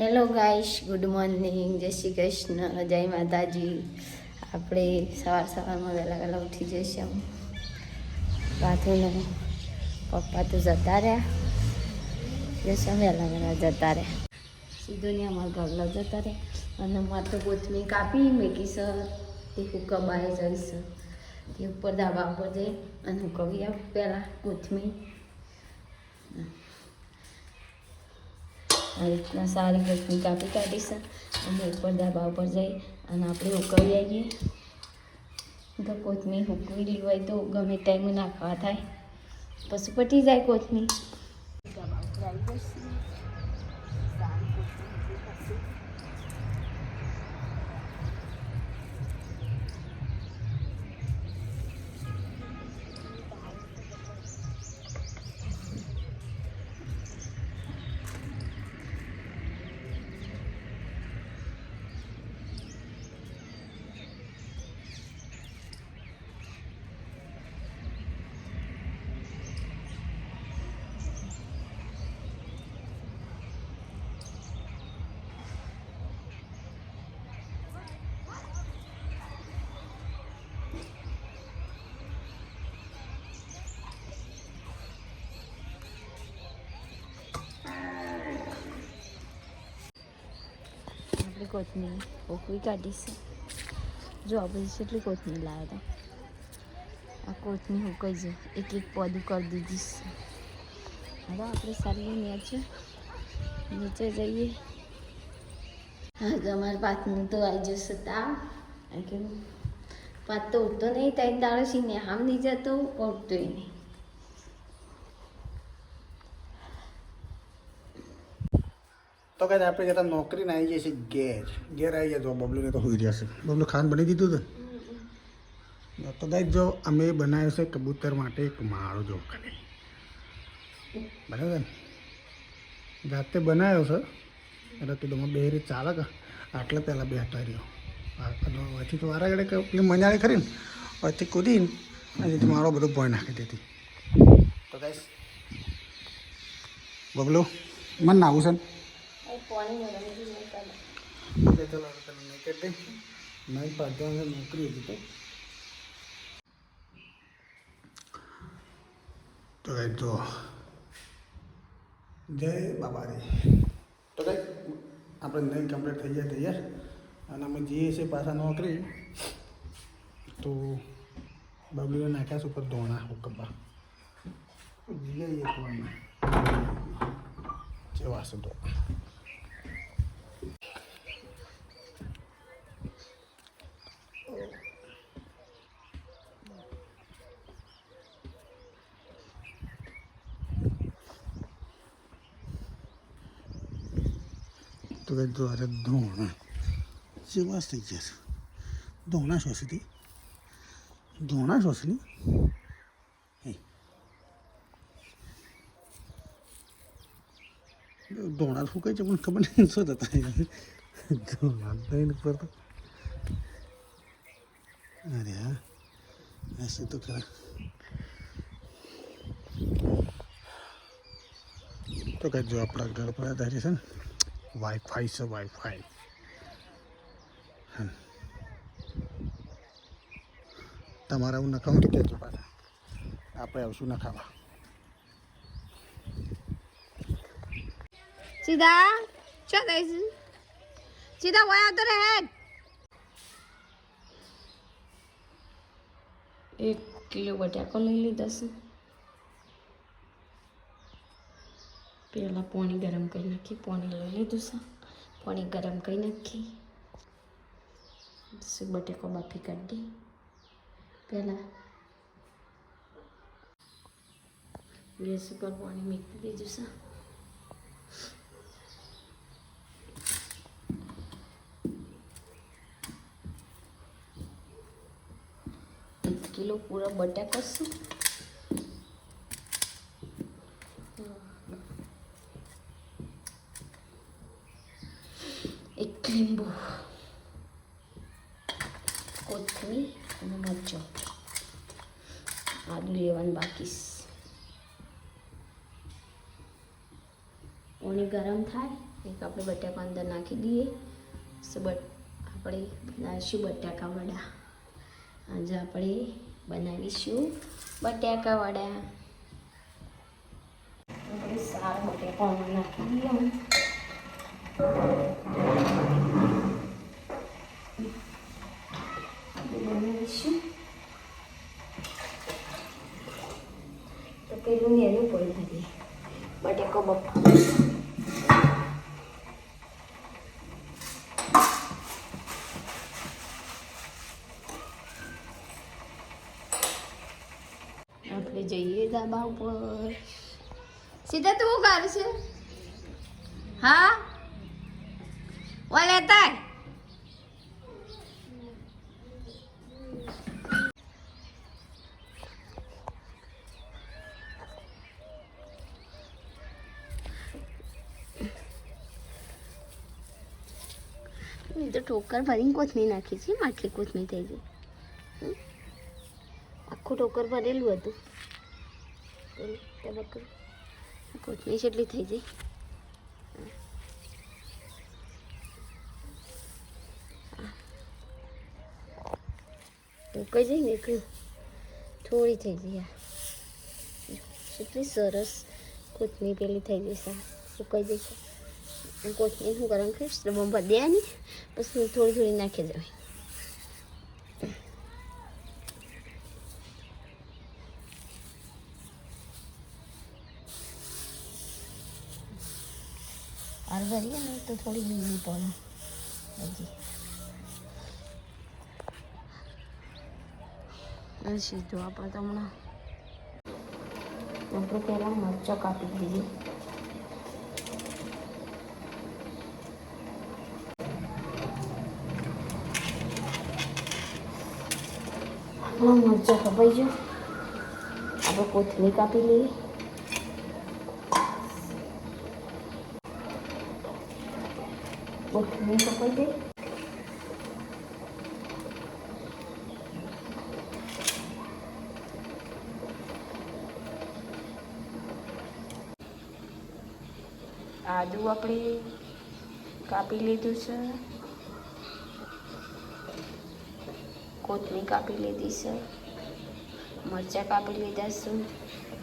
Hello ગાઈશ good morning જય શ્રી કૃષ્ણ. જય માતાજી. આપણે સવાર સવારમાં વહેલા વહેલા ઉઠી જઈશું. બાથરૂમ પપ્પા તો જતા રહ્યા. જઈશું વહેલા વહેલા જતા રહ્યા. સીધું ને અમારા ઘરલા જતા રહ્યા. અને મારે તો કોથમીર કાપી મેકી સર, તે હુક્કા બાય જઈશ. તે ઉપર ધાબા ઉપર જઈ અને હુકવી આવ પહેલાં કોથમીર આ રીતના સારી રીતની કાપી કાઢીશું અને ઉપર દબાવ ઉપર જઈ અને આપણે ઉકળી આવીએ તો કોથમીર ઉકળી હોય તો ગમે ટાઈમે નાખવા થાય પછી પટી જાય કોથમીર દબાવ પર આવી જઈશું. કોથમીર. ઓકવી કાઢીશ જો આ બધી કેટલી કોથમીર લાવ્યા હતા આ કોથમીર ઉકાઈ છે એક એક પોદું કરી દીધીશ હવે આપણે સારી નીચે નીચે જઈએ. હા અમારા પાથનું તો આવી જશે તાવ. કારણ પાત તો ઉઠતો નહીં ત્યાં દાડો છીને આમ નહીં જતો ઉઠતોય નહીં. તો કઈ આપણે જતા નોકરીને આવી જઈએ છીએ ઘેર. ઘેર આવી જાય તો બબલુને તો હોઈ જશે. બબલું ખાન બની દીધું તો તો ગાઈ જો અમે બનાવ્યો છે કબૂતર માટે એક માળો જો ખાલી. બરાબર? જાતે બનાવ્યો છે. એટલે કીધું મેં બે રીત ચાલે કે આટલે પહેલાં બેઠા રહ્યો. પછી તો વારા ગળે પેલી મજાડી ખરી ને? પછી કૂદીને અને મારો બધો ભોય નાખી દેતી તો ગાઈશ બબલું મને નાવું છે ને? નોકરી હતી તો. તો એ તો. જય બાબારી. તો કઈ આપણે નહીં કમ્પ્લીટ થઈ જાય તૈયાર. અને અમે જઈએ છીએ પાછા નોકરી. તો બબલીને નાખ્યા છે ઉપર ધોણા હુકબા જઈએ વાર જેવા છે તો. તો દ્વારે ધોણા. જેવા થઈ ગયા છે. ધોણા શોષતી ધોણા શોષની ધોણા શું કહે છે? પણ ખબર નહીં શું થતા ધોણા નહીં ઉપર તો. અરે હા. હશે તો ખરા તો કે જો આપણા આધારી છે ને. વાઈફાઈ છે વાઈફાઈ તમારે હું નખાવું તો કહેજો પાછા. આપણે આવશું નખાવા. સીધા? થઈશ સીધા વયા તો રહે એક કિલો બટાકો લઈ લીધા છે. પહેલાં પાણી ગરમ કરી નાખી, પાણી લઈ લીધું છે. પાણી ગરમ કરી નાખી. બટેકો બાફી કાઢી પહેલાં ગેસ ઉપર પાણી મૂકી દીધું છે. કિલો પૂરા બટાકા છે એક લીંબુ કોથમીર અને મરચો આદુ લેવાનું બાકી છે ગરમ થાય એક આપણે બટાકા અંદર નાખી દઈએ આપણે બનાવીશું બટાકા વડા આજે આપણે બનાવીશું. બટાકા વડા આપણે સારા બટાકા નાખી દઈએ આપણે બનાવીશું તો પેલું નેનું પડી દઈએ બટાકો બફા આપણે ધાબા ઉપર. સીધા તું કર છે હા? ઓલે તાય મેં તો ટોકર ભરીને કોથમીર નાખી છે માટલી કોથમીર થઈ ગઈ. આખું ટોકર ભરેલું હતું. પેલું ટબકરું. કોથમીર કેટલી થઈ જાય. ટોકાઈ જઈ ને કે થોડી થઈ આ કેટલી સરસ કોથમીર પેલી થઈ જઈશ સા. સુકાઈ જઈશ છે. કોથમીર શું કરવાનું ખાઈશ દે નહીં પછી થોડી થોડી નાખી દેવાય ને તો થોડી બીજી પડે હજી. આ સીધું આપણે તો હમણાં આપણે પહેલાં મરચો કાપી દીધી. આપણા મરચો કપાઈ ગયો. આપણે કોથમીર કાપી લઈએ. કોથમીર કપાઈ ગઈ આદુ આપણે કાપી લીધું છે. કોથમીર કાપી લીધી છે. મરચાં કાપી લીધા છે.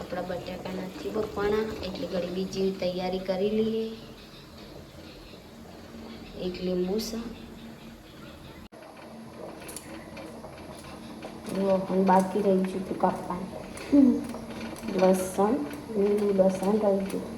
આપણા બટાકા નથી બફાણા એટલે ઘણી બીજી તૈયારી કરી લઈએ. એક લીંબુ છે જો પણ બાકી રહી છું કાપવાનું. લસણ લીલું લસણ રહી ગયું.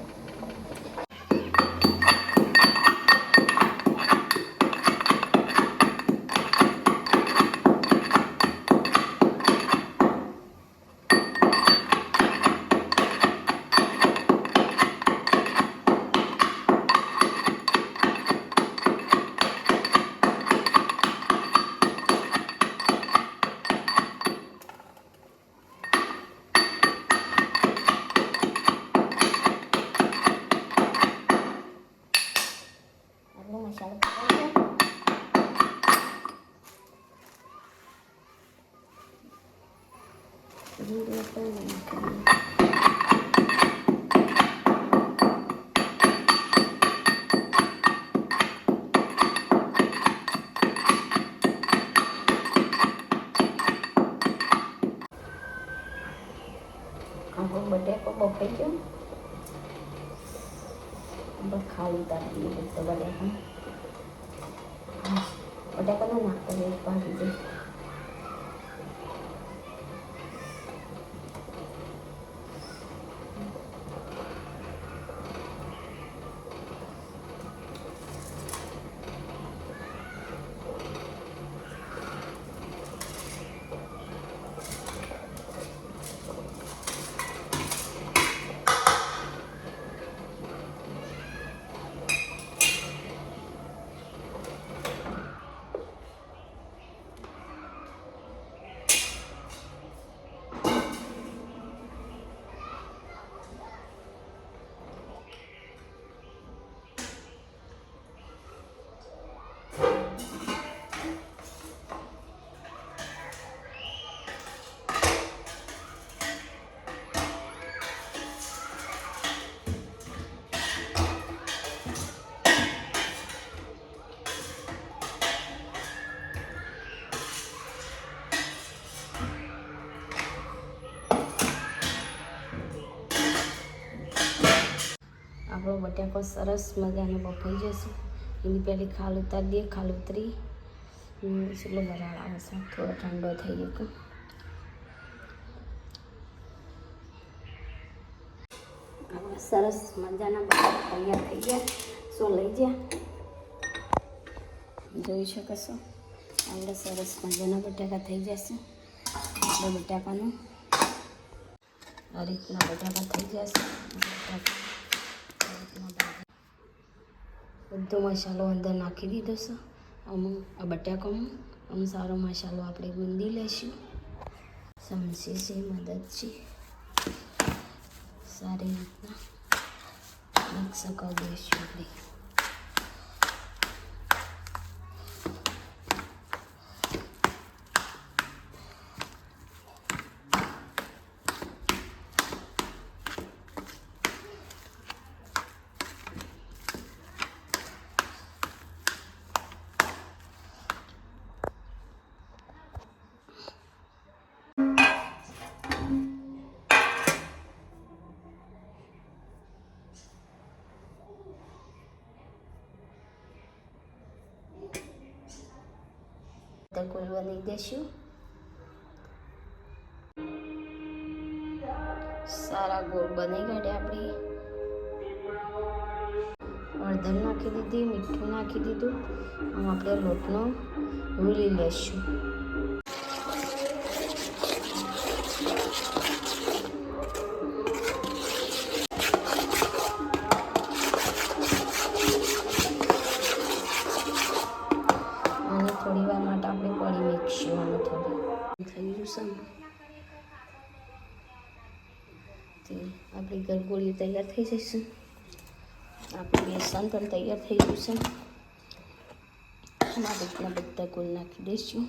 બટેકો બફાઈ ગયો બસ ખાલી ઉતારી દઈએ બધો બટાકા બટાકાનો નાખતો એક ભાગી બટાકો સરસ મજાનો બફાઈ જશે. એની પહેલી ખાલ ઉતારી દઈએ, ખાલ ઉતરી. એટલો વરાળ આવે થોડો ઠંડો થઈ ગયો સરસ મજાના બટાકા તૈયાર થઈ ગયા. શું લઈ ગયા. જોઈ શકો છો. આપણે સરસ મજાના બટાકા થઈ જશે. આપણે બટાકાનું. આ રીતના બટાકા થઈ જશે બટાકા આ રીતના ભાજી. બધો મસાલો અંદર નાખી દીધો છે. આમ આ બટાકામાં આમ સારો મસાલો આપણે ગુંદી લઈશું સમસી છે, મદદ છે. સારી રીતના મિક્સ કરી દઈશું આપણે. કુલવા નહીં દેશું સારા ગોળ બની ગયા આપણે હળદર નાખી દીધી મીઠું નાખી દીધું આમ આપણે લોટનો વીળી લેશું આપણી ગરગોળીઓ તૈયાર થઈ જશે. આપણું બેસન પણ તૈયાર થઈ જશે અને આ રીતના બધા ગોળ નાખી દઈશું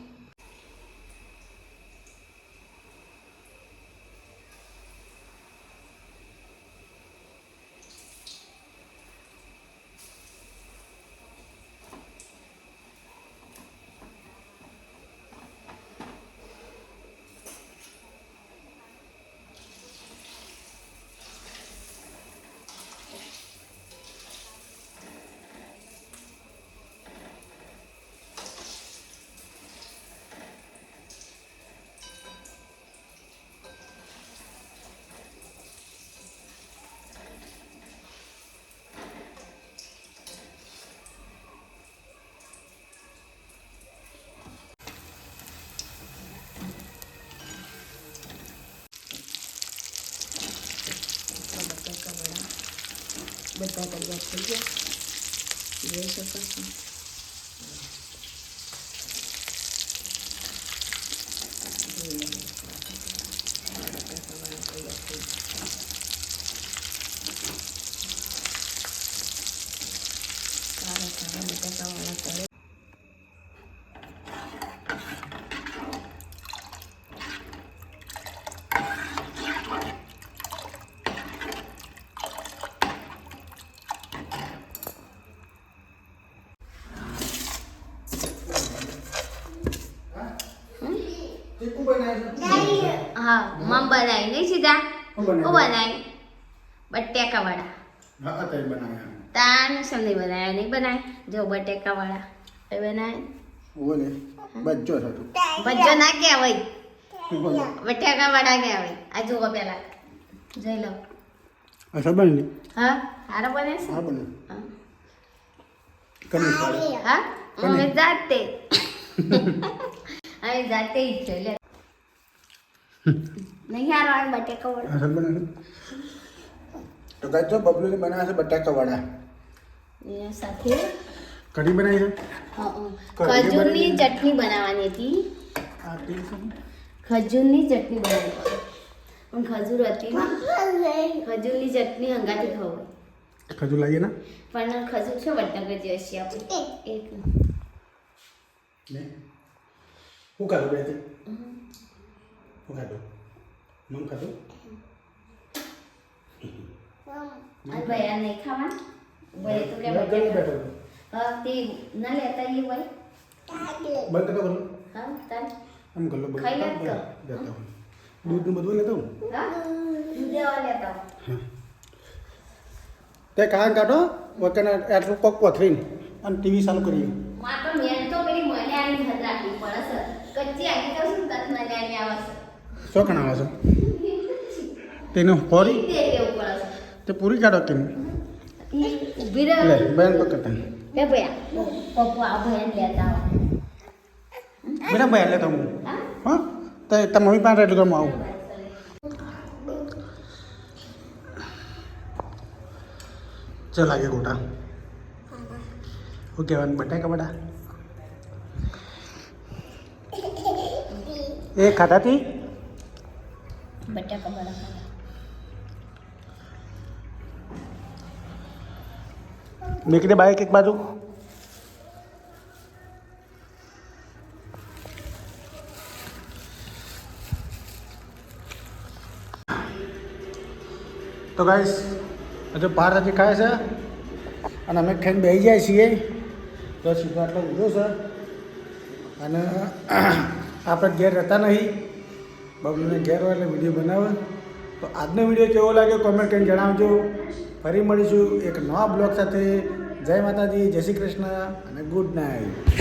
આપણા બટાકા વડા બધા તૈયાર થઈ ગયા જોઈ શકો છો જોઈ લો. બટાકા વડા તૈયાર થઈ ગયા. સારા સારા બટાકા વાળા તળે ચીકુ બનાવ્યું હા મમ બનાવી નહીં સીધા હું હું બનાવ્યું બનાવી બટેકા વડા હા અત્યારે બનાવ્યા તાન સમજી બનાવ્યા નહીં બનાય? જો બટેકા વાળા એ બનાય? બોલે બચ્ચો છે તું. ના કહેવાય. બટેકા વડા કહેવાય. આ જુઓ પેલા. જોઈ લો. અસર બની હા હારો બને છે? હા બને. કમી હા અમે જાતે. અમે જાતે જ છે લે. નહીં હારો આ બટેકા વાળા અસર બને તો ગાય તો બબલુને બનાવ્યા છે બટાકા વડા એના સાથે? કઢી બનાવી છે? હા, ખજૂરની ચટણી બનાવવાની હતી. ખજૂરની ચટણી બનાવવાની પણ ખજૂર હતી ખજૂરની ચટણી હંગાથી ખવાય ખજૂર લાગે ને? પણ ખજૂર છે વડનગર જઈશી આપણે. એક. ને હું ખાધું બે તે? હું ખાધું? મમ ખાધું? ભાઈ આ નહીં ખાવા ભાઈ તો કે મેં બેઠો હા તે ના લેતા એ ભાઈ. બંધ કરતો કરું હા તાર. આમ ગલ્લો બંધ ખાઈ લે દેતો. જતા હું. બધું લેતો હું? દૂધ લેવા લેતા તે કાં કાઢો વચ્ચે એટલું કોક પથરીને અને ટીવી ચાલુ કરીએ. માં તો મેન તો પેલી મલ્યાની હદ રાખવી પડે છે કચ્ચી આખી તો શું તત મલ્યાની આવે શું કણાવો છો? તેનું કેવું પડે તે પૂરી કાઢો ઈ ઊભી લે રહે બેન પકડતા. બે ભયા પપ્પા આ ભયાન લેતા બેટા ભાઈ એટલે હું. હા? તો તમે મમ્મી પાસે એટલે તો આવું. ચાલ લાગે ગોટા. ઓકે વાન બટાકા બટા એ ખાતાથી બટાકા બટાકા મેકડે બાઈક એક બાજુ. તો ગાઈસ હજુ બહાર હજી ખાય છે. અને અમે ખાઈને બેસી જાય છીએ. તો સીધો આટલો ઊંધો છે. અને આપણે ઘેર રહેતા નહીં. બબલુને ઘેર હોય એટલે વીડિયો બનાવે. તો આજનો વીડિયો કેવો લાગ્યો? કોમેન્ટ કરીને જણાવજો. ફરી મળીશું એક નવા બ્લોગ સાથે. જય માતાજી જય શ્રી કૃષ્ણ અને ગુડ નાઇટ.